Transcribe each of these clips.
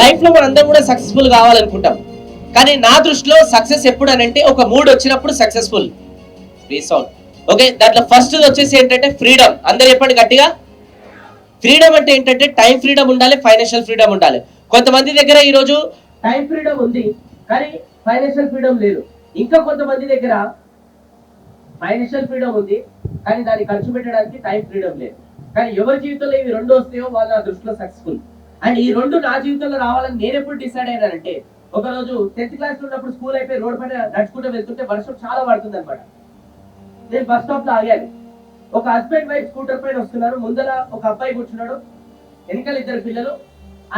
లైఫ్లో మనందరం కూడా సక్సెస్ఫుల్ కావాలనుకుంటాం. కానీ నా దృష్టిలో సక్సెస్ ఎప్పుడు అని అంటే ఒక మూడ్ వచ్చినప్పుడు సక్సెస్ఫుల్ సాంగ్ ఓకే దాంట్లో ఫస్ట్ వచ్చేసి ఏంటంటే ఫ్రీడమ్ అందరు చెప్పండి గట్టిగా. ఫ్రీడమ్ అంటే ఏంటంటే టైం ఫ్రీడమ్ ఉండాలి ఫైనాన్షియల్ ఫ్రీడమ్ ఉండాలి. కొంతమంది దగ్గర ఈరోజు టైం ఫ్రీడమ్ ఉంది కానీ ఫైనాన్షియల్ ఫ్రీడమ్ లేదు. ఇంకా కొంతమంది దగ్గర ఫైనాన్షియల్ ఫ్రీడమ్ ఉంది కానీ దాన్ని ఖర్చు పెట్టడానికి టైం ఫ్రీడమ్ లేదు. కానీ ఎవరి జీవితంలో ఇవి రెండు వస్తాయో వాళ్ళ దృష్టిలో సక్సెస్ఫుల్ అండ్ ఈ రెండు నా జీవితంలో రావాలని నేను ఎప్పుడు డిసైడ్ అయ్యానంటే ఒక రోజు టెన్త్ క్లాస్లో ఉన్నప్పుడు స్కూల్ అయిపోయి రోడ్ పైన నడుచుకుంటూ వెళ్తుంటే వర్షం చాలా పడుతుంది అనమాట నేను బస్ స్టాప్లో ఆగాను. ఒక హస్బెండ్ వైఫ్ స్కూటర్ పైన వస్తున్నారు. ముందర ఒక అబ్బాయి కూర్చున్నాడు. వెనకాల ఇద్దరు పిల్లలు.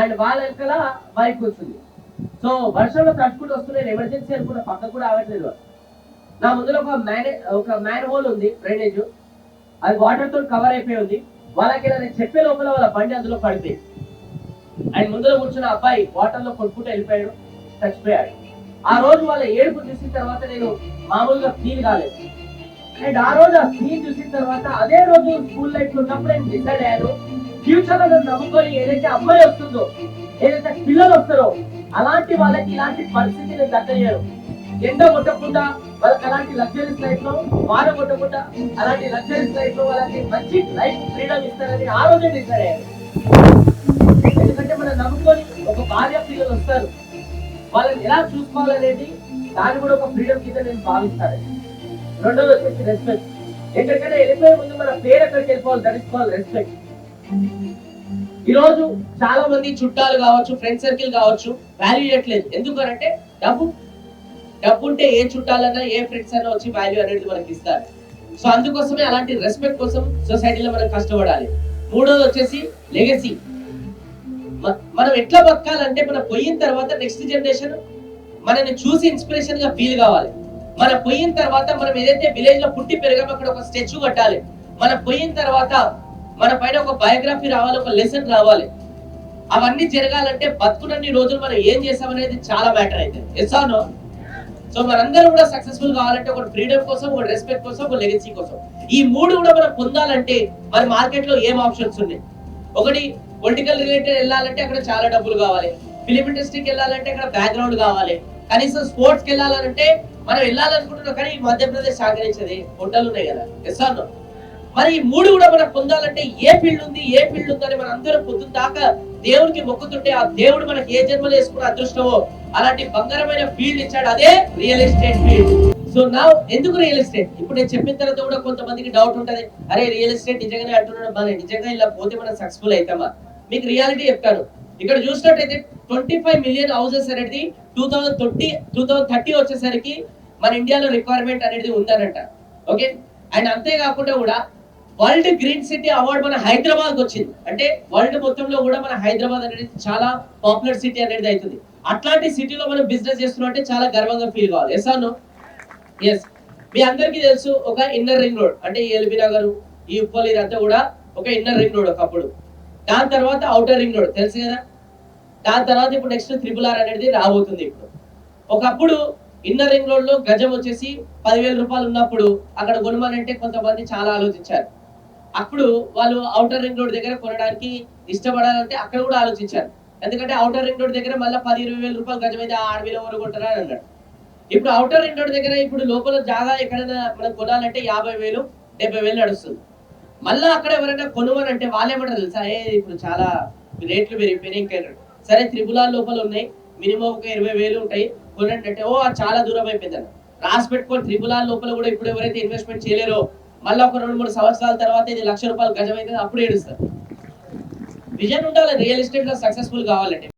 అండ్ వాళ్ళ వెనకాల వైఫ్ కూర్చుంది. సో వర్షంలో తడుచుకుంటూ వస్తున్నాను ఎమర్జెన్సీ అనుకున్న పక్క కూడా ఆగట్లేదు. నా ముందర ఒక మ్యానే ఒక మ్యాన్ హోల్ ఉంది డ్రైనేజ్ అది వాటర్తో కవర్ అయిపోయి ఉంది. వాళ్ళకి నేను చెప్పే లోపల వాళ్ళ బండి అందులో పడిపోయింది. అండ్ ముందర కూర్చున్న అబ్బాయి వాటర్లో కొట్టుకుంటూ వెళ్ళిపోయాడు చచ్చిపోయాడు. ఆ రోజు వాళ్ళ ఏడుపు చూసిన తర్వాత నేను మామూలుగా ఫీల్ కాలేదు. అండ్ ఆ రోజు ఆ ఫీల్ చూసిన తర్వాత అదే రోజు స్కూల్ లైఫ్లో ఉన్నప్పుడు నేను డిసైడ్ అయ్యాను ఫ్యూచర్లో నమ్ముకొని ఏదైతే అమ్మాయి వస్తుందో ఏదైతే పిల్లలు వస్తారో అలాంటి వాళ్ళకి ఇలాంటి పరిస్థితి నేను దక్కయ్యాను ఎండ కొట్టకుండా వాళ్ళకి అలాంటి లగ్జరీస్ లైఫ్లో వాడ కొట్టకుండా అలాంటి లగ్జరీస్ లైఫ్లో వాళ్ళకి మంచి లైఫ్ ఫ్రీడమ్ ఇస్తారని ఆ రోజే డిసైడ్ అయ్యాను. ఎందుకంటే మనం నమ్ముకొని ఒక భార్య పిల్లలు వస్తారు. వాళ్ళని ఎలా చూసుకోవాలనేది దాన్ని కూడా ఒక ఫ్రీడమ్ కింద నేను భావిస్తాను. రెండోది వచ్చేసి రెస్పెక్ట్ ఎక్కడికైనా వెళ్ళిపోయే ముందు మన పేరు ఎక్కడికి వెళ్ళిపోవాలి? తెలుసుకోవాలి రెస్పెక్ట్ ఈరోజు చాలా మంది చుట్టాలు కావచ్చు ఫ్రెండ్ సర్కిల్ కావచ్చు వాల్యూ ఇవ్వట్లేదు. ఎందుకనంటే డబ్బు. డబ్బు ఉంటే ఏ చుట్టాలన్నా ఏ ఫ్రెండ్స్ అన్నా వచ్చి వాల్యూ అనేది మనకి ఇస్తారు. సో అందుకోసమే అలాంటి రెస్పెక్ట్ కోసం సొసైటీలో మనం కష్టపడాలి. మూడోది వచ్చేసి లెగసీ మనం ఎట్లా బతకాలంటే మనం పోయిన తర్వాత నెక్స్ట్ జనరేషన్ మనల్ని చూసి ఇన్స్పిరేషన్గా ఫీల్ కావాలి. మనం పోయిన తర్వాత మనం ఏదైతే విలేజ్లో పుట్టి పెరిగామో అక్కడ ఒక స్టాచ్యూ కట్టాలి. మనం పోయిన తర్వాత మన పైన ఒక బయోగ్రఫీ రావాలి ఒక లెసన్ రావాలి. అవన్నీ జరగాలంటే బతుకునన్ని రోజులు మనం ఏం చేసామనేది చాలా మ్యాటర్ అయితే. ఎస్ సో మనందరం కూడా సక్సెస్ఫుల్ కావాలంటే ఒక ఫ్రీడమ్ కోసం ఒక రెస్పెక్ట్ కోసం ఒక లెగసీ కోసం. ఈ మూడు కూడా మనం పొందాలంటే మన మార్కెట్లో ఏం ఆప్షన్స్ ఉన్నాయి? ఒకటి పొలిటికల్ రిలేటెడ్ వెళ్ళాలంటే అక్కడ చాలా డబ్బులు కావాలి. ఫిలిం ఇండస్ట్రీకి వెళ్ళాలంటే అక్కడ బ్యాక్గ్రౌండ్ కావాలి. కనీసం స్పోర్ట్స్కి వెళ్ళాలంటే మనం వెళ్ళాలనుకుంటున్నాం కానీ ఈ మధ్యప్రదేశ్ సహకరించది హోటల్ ఉన్నాయి కదా. ఎస్ఆర్ మరి ఈ మూడు కూడా మనం పొందాలంటే ఏ ఫీల్డ్ ఉంది ఏ ఫీల్డ్ ఉందని మనం అందరం పొద్దున్న దాకా దేవుడికి మొక్కుతుంటే ఆ దేవుడు మనకి ఏ జన్మలో వేసుకున్న అదృష్టమో అలాంటి బంగారమైన ఫీల్డ్ ఇచ్చాడు. అదే రియల్ ఎస్టేట్ ఫీల్డ్ సో నా ఎందుకు రియల్ ఎస్టేట్ ఇప్పుడు నేను చెప్పిన తర్వాత కూడా కొంతమందికి డౌట్ ఉంటది. అరే రియల్ ఎస్టేట్ నిజంగానే అంటున్నాడు మన నిజంగా ఇలా పోతే మనం సక్సెస్ఫుల్ అవుతామా? మీకు రియాలిటీ చెప్తాను. ఇక్కడ చూసినట్టయితే ట్వంటీ ఫైవ్ మిలియన్ హౌసెస్ అనేది two thousand thirty two thousand thirty వచ్చేసరికి మన ఇండియాలో రిక్వైర్మెంట్ అనేది ఉందనంట. ఓకే అండ్ అంతేకాకుండా కూడా వరల్డ్ గ్రీన్ సిటీ అవార్డ్ మన హైదరాబాద్ వచ్చింది. అంటే వరల్డ్ మొత్తంలో కూడా మన హైదరాబాద్ అనేది చాలా పాపులర్ సిటీ అనేది అవుతుంది. అట్లాంటి సిటీలో మనం బిజినెస్ చేస్తున్నాం అంటే చాలా గర్వంగా ఫీల్ కావాలి. ఎస్ అను ఎస్ మీ అందరికీ తెలుసు ఒక ఇన్నర్ రింగ్ రోడ్ అంటే ఏల్బీ ఎల్బీ నగర్ ఈ ఉప్పల్ ఇదంతా కూడా ఒక ఇన్నర్ రింగ్ రోడ్ ఒకప్పుడు. దాని తర్వాత అవుటర్ రింగ్ రోడ్ తెలుసు కదా? దాని తర్వాత ఇప్పుడు నెక్స్ట్ త్రిపుల్ ఆర్ అనేది రాబోతుంది ఇప్పుడు. ఒకప్పుడు ఇన్నర్ రింగ్ రోడ్లో గజం వచ్చేసి పదివేల రూపాయలు ఉన్నప్పుడు అక్కడ కొనమనంటే కొంతమంది చాలా ఆలోచించారు. అప్పుడు వాళ్ళు అవుటర్ రింగ్ రోడ్ దగ్గర కొనడానికి ఇష్టపడాలంటే అక్కడ కూడా ఆలోచించారు. ఎందుకంటే అవుటర్ రింగ్ రోడ్ దగ్గర మళ్ళీ పది ఇరవై వేల రూపాయలు గజం అయితే ఆరు వేల వరకు కొంటారా అని అన్నాడు. ఇప్పుడు అవుటర్ రింగ్ రోడ్ దగ్గర ఇప్పుడు లోపల జాగా ఎక్కడైనా మనం కొనాలంటే యాభై వేలు డెబ్బై వేలు నడుస్తుంది. మళ్ళీ అక్కడ ఎవరైనా కొనుగోనంటే వాళ్ళు ఏమంటారు తెలుసా? ఏ ఇప్పుడు చాలా రేట్లు పెరిగిపోయినాయి ఇంకా సరే త్రిపులాల లోపల ఉన్నాయి. మినిమం ఒక ఇరవై వేలు ఉంటాయి. కొనండి అంటే ఓ చాలా దూరం అయిపోయింది రాసి పెట్టుకొని త్రిపులాల లోపల కూడా ఇప్పుడు ఎవరైతే ఇన్వెస్ట్మెంట్ చేయలేరో మళ్ళీ ఒక రెండు మూడు సంవత్సరాల తర్వాత ఇది లక్ష రూపాయలు గజం అయితే అప్పుడు ఏడుస్తారు. విజన్ ఉండాలి రియల్ ఎస్టేట్లో సక్సెస్ఫుల్ కావాలంటే.